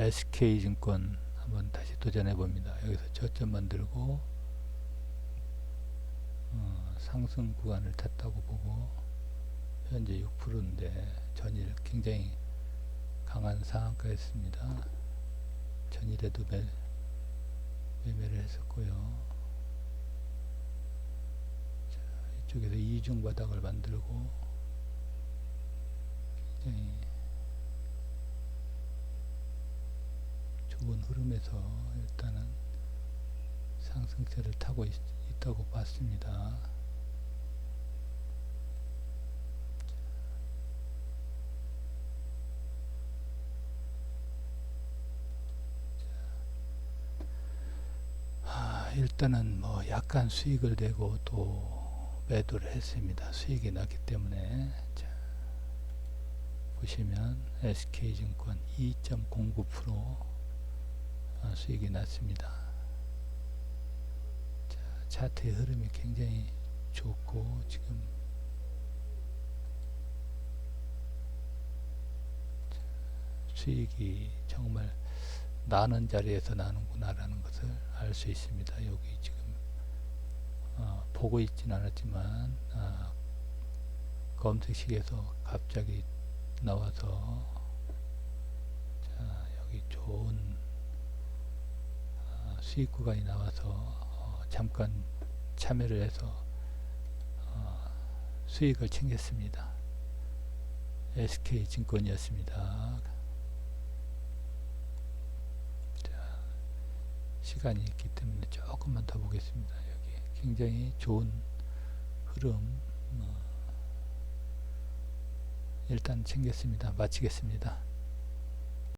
SK증권 한번 다시 도전해 봅니다. 여기서 저점 만들고 어, 상승 구간을 탔다고 보고 현재 6%인데 전일 굉장히 강한 상한가였습니다. 전일에도 매, 매매를 했었고요. 자, 이쪽에서 이중 바닥을 만들고 굉장히 흐름에서 일단은 상승세를 타고 있, 다고 봤습니다. 아, 일단은 뭐 약간 수익을 내고 또 매도를 했습니다. 수익이 났기 때문에 자, 보시면 SK증권 2.09% 아, 수익이 났습니다. 자, 차트의 흐름이 굉장히 좋고 지금 자, 수익이 정말 나는 자리에서 나는구나라는 것을 알 수 있습니다. 여기 지금 어, 보고 있진 않았지만 아, 검색식에서 갑자기 나와서 수익 구간이 나와서 어, 잠깐 참여를 해서 어, 수익을 챙겼습니다. SK 증권이었습니다. 자, 시간이 있기 때문에 조금만 더 보겠습니다. 여기 굉장히 좋은 흐름 어, 일단 챙겼습니다. 마치겠습니다.